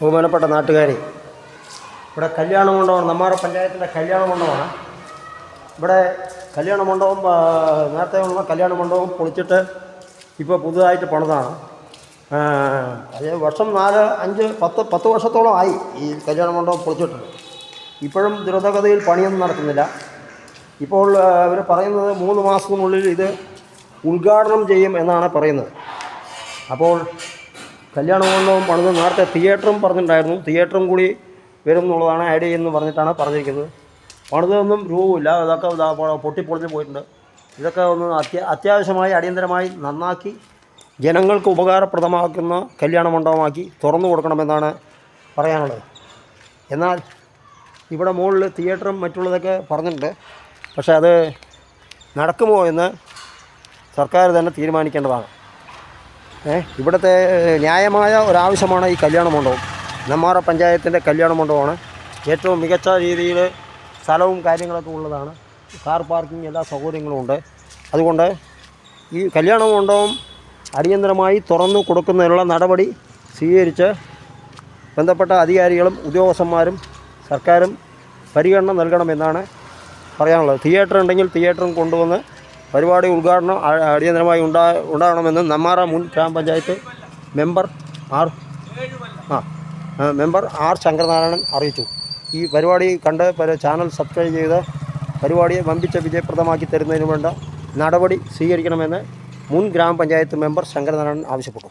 ബഹുമാനപ്പെട്ട നാട്ടുകാരെ ഇവിടെ കല്യാണ മണ്ഡപമാണ് നമ്മുടെ പഞ്ചായത്തിന്റെ കല്യാണ മണ്ഡപമാണ്. ഇവിടെ കല്യാണ മണ്ഡപം നേരത്തെ ഉള്ള കല്യാണ മണ്ഡപം പൊളിച്ചിട്ട് ഇപ്പോൾ പുതുതായിട്ട് പണിതാണ്. അതേ വർഷം നാല് അഞ്ച് പത്ത് പത്ത് വർഷത്തോളം ആയി ഈ കല്യാണ മണ്ഡപം പൊളിച്ചിട്ടുണ്ട് ഇപ്പോഴും ദ്രുതഗതിയിൽ പണിയൊന്നും നടക്കുന്നില്ല. ഇപ്പോൾ അവർ പറയുന്നത് മൂന്ന് മാസത്തിനുള്ളിൽ ഇത് ഉദ്ഘാടനം ചെയ്യും എന്നാണ് പറയുന്നത്. അപ്പോൾ കല്യാണ മണ്ഡപം പണിത് നേരത്തെ തിയേറ്ററും പറഞ്ഞിട്ടുണ്ടായിരുന്നു. തിയേറ്ററും കൂടി വരും എന്നുള്ളതാണ് ഐഡിയ എന്ന് പറഞ്ഞിട്ടാണ് പറഞ്ഞിരിക്കുന്നത്. പണിതൊന്നും രൂപമില്ല ഇതൊക്കെ പൊട്ടിപ്പൊളിഞ്ഞ് പോയിട്ടുണ്ട്. ഇതൊക്കെ ഒന്ന് അത്യ അത്യാവശ്യമായി അടിയന്തരമായി നന്നാക്കി ജനങ്ങൾക്ക് ഉപകാരപ്രദമാക്കുന്ന കല്യാണ മണ്ഡപമാക്കി തുറന്നു കൊടുക്കണമെന്നാണ് പറയാനുള്ളത്. എന്നാൽ ഇവിടെ മുകളിൽ തിയേറ്ററും മറ്റുള്ളതൊക്കെ പറഞ്ഞിട്ടുണ്ട്. പക്ഷേ അത് നടക്കുമോ എന്ന് സർക്കാർ തന്നെ തീരുമാനിക്കേണ്ടതാണ്. ഇവിടുത്തെ ന്യായമായ ഒരാവശ്യമാണ് ഈ കല്യാണ മണ്ഡപം. നെമ്മാറ പഞ്ചായത്തിന്റെ കല്യാണ മണ്ഡപമാണ്. ഏറ്റവും മികച്ച രീതിയിൽ സ്ഥലവും കാര്യങ്ങളൊക്കെ ഉള്ളതാണ്. കാർ പാർക്കിംഗ് എല്ലാ സൗകര്യങ്ങളും ഉണ്ട്. അതുകൊണ്ട് ഈ കല്യാണ മണ്ഡപം അടിയന്തരമായി തുറന്നു കൊടുക്കുന്നതിനുള്ള നടപടി സ്വീകരിച്ച് ബന്ധപ്പെട്ട അധികാരികളും ഉദ്യോഗസ്ഥന്മാരും സർക്കാരും പരിഗണന നൽകണമെന്നാണ് പറയാനുള്ളത്. തിയേറ്റർ ഉണ്ടെങ്കിൽ തിയേറ്ററും കൊണ്ടുവന്ന് പരിപാടി ഉദ്ഘാടനം അടിയന്തരമായി ഉണ്ടാ ഉണ്ടാകണമെന്ന് നമ്മാറ മുൻ ഗ്രാമപഞ്ചായത്ത് മെമ്പർ ആർ ആ മെമ്പർ ആർ ശങ്കരനാരായണൻ അറിയിച്ചു. ഈ പരിപാടി കണ്ട് ചാനൽ സബ്സ്ക്രൈബ് ചെയ്ത് പരിപാടിയെ വമ്പിച്ച വിജയപ്രദമാക്കി തരുന്നതിന് വേണ്ട നടപടി സ്വീകരിക്കണമെന്ന് മുൻ ഗ്രാമപഞ്ചായത്ത് മെമ്പർ ശങ്കരനാരായണൻ ആവശ്യപ്പെട്ടു.